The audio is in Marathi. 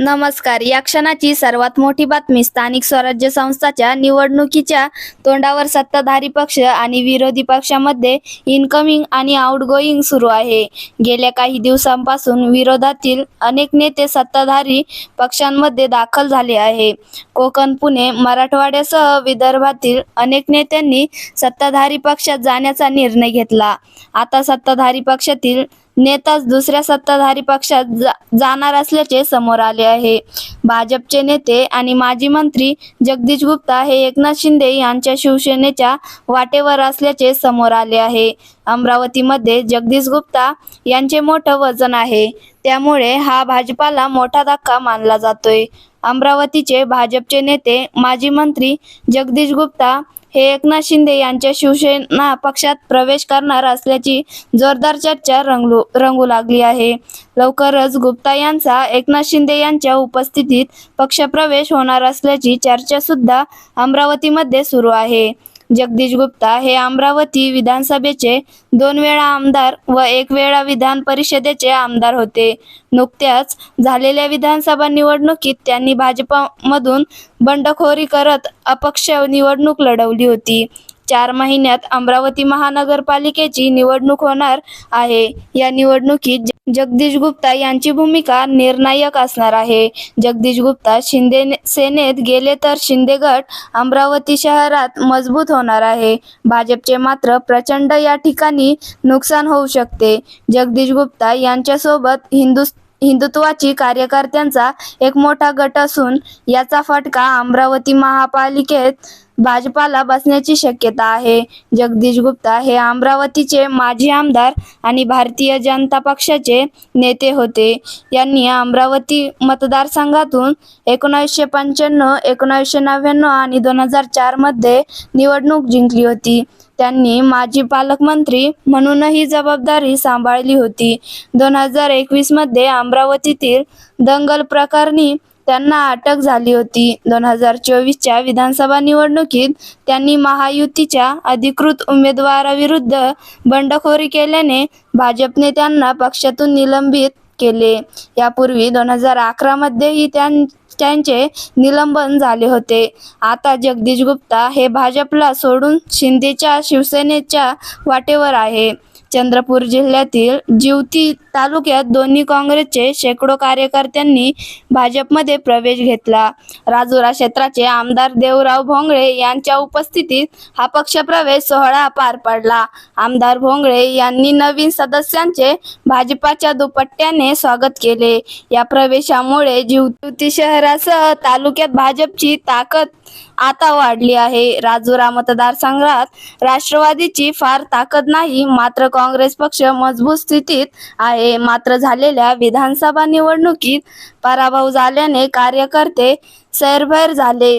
नमस्कार. या क्षणाची सर्वात मोठी बातमी स्थानिक स्वराज्य संस्थाच्या निवडणुकीच्या तोंडावर सत्ताधारी पक्ष आणि विरोधी पक्षामध्ये इनकमिंग आणि आउटगोईंग सुरू आहे. गेल्या काही दिवसांपासून विरोधातील अनेक नेते सत्ताधारी पक्षांमध्ये दाखल झाले आहे. कोकण पुणे मराठवाड्यासह विदर्भातील अनेक नेत्यांनी सत्ताधारी पक्षात जाण्याचा निर्णय घेतला. आता सत्ताधारी पक्षातील नेताच दुसऱ्या सत्ताधारी पक्षात जा जाणार असल्याचे समोर आले आहे. भाजपचे नेते आणि माजी मंत्री जगदीश गुप्ता हे एकनाथ शिंदे यांच्या शिवसेनेच्या वाटेवर असल्याचे समोर आले आहे. अमरावतीमध्ये जगदीश गुप्ता यांचे मोठं वजन आहे. त्यामुळे हा भाजपाला मोठा धक्का मानला जातोय. अमरावतीचे भाजपचे नेते माजी मंत्री जगदीश गुप्ता हे एकनाथ शिंदे यांच्या शिवसेना पक्षात प्रवेश करणार असल्याची जोरदार चर्चा रंगलू रंगू लागली आहे. लवकरच गुप्ता यांचा एकनाथ शिंदे यांच्या उपस्थितीत पक्षप्रवेश होणार असल्याची चर्चा सुद्धा अमरावतीमध्ये सुरू आहे. जगदीश गुप्ता हे अमरावती विधानसभेचे दोन वेळा आमदार व एक वेळा विधान परिषदेचे आमदार होते. नुकत्याच झालेल्या विधानसभा निवडणुकीत त्यांनी भाजपमधून बंडखोरी करत अपक्ष निवडणूक लढवली होती. चार महिन्यात अमरावती महानगरपालिकेची निवडणूक होणार आहे. या निवडणुकीत जगदीश गुप्ता यांची भूमिका निर्णायक असणार आहे. जगदीश गुप्ता शिंदे सेनेत गेले तर शिंदे गट अमरावती शहरात मजबूत होणार आहे. भाजपचे मात्र प्रचंड या ठिकाणी नुकसान होऊ शकते. जगदीश गुप्ता यांच्यासोबत हिंदुस्थान हिंदुत्वाची कार्यकर्त्यांचा एक मोठा गट असून याचा फटका अमरावती महापालिकेत भाजपाला बसण्याची शक्यता आहे. जगदीश गुप्ता हे अमरावतीचे माजी आमदार आणि भारतीय जनता पक्षाचे नेते होते. यांनी अमरावती मतदारसंघातून एकोणावीसशे पंच्याण्णव एकोणावीसशे नव्याण्णव आणि दोन हजार चारमध्ये निवडणूक जिंकली होती. त्यांनी माजी पालकमंत्री म्हणूनही जबाबदारी सांभाळली होती. दोन हजार एकवीसमध्ये अमरावतीतील दंगल प्रकरणी त्यांना अटक झाली होती. दोन हजार चोवीसच्या विधानसभा निवडणुकीत त्यांनी महायुतीच्या अधिकृत उमेदवाराविरुद्ध बंडखोरी केल्याने भाजपने त्यांना पक्षातून निलंबित केले. यापूर्वी दोन हजार अकरामध्येही त्यां त्यांचे निलंबन झाले होते. आता जगदीश गुप्ता हे भाजपला सोडून शिंदेच्या शिवसेनेच्या वाटेवर आहे. चंद्रपूर जिल्ह्यातील जिवती तालुक्यात दोन्ही काँग्रेसचे शेकडो कार्यकर्त्यांनी भाजपमध्ये प्रवेश घेतला. राजुरा क्षेत्राचे आमदार देवराव भोंगळे यांच्या उपस्थितीत हा पक्षप्रवेश सोहळा पार पडला. आमदार भोंगळे यांनी नवीन सदस्यांचे भाजपाच्या दुपट्ट्याने स्वागत केले. या प्रवेशामुळे जिवती शहरासह तालुक्यात भाजपची ताकद आता वाढली आहे. राजुरा मतदारसंघात राष्ट्रवादीची फार ताकद नाही मात्र काँग्रेस पक्ष मजबूत स्थितीत आहे. मात्र झालेल्या विधानसभा निवडणुकीत पराभव झाल्याने कार्यकर्ते सैरभैर झाले.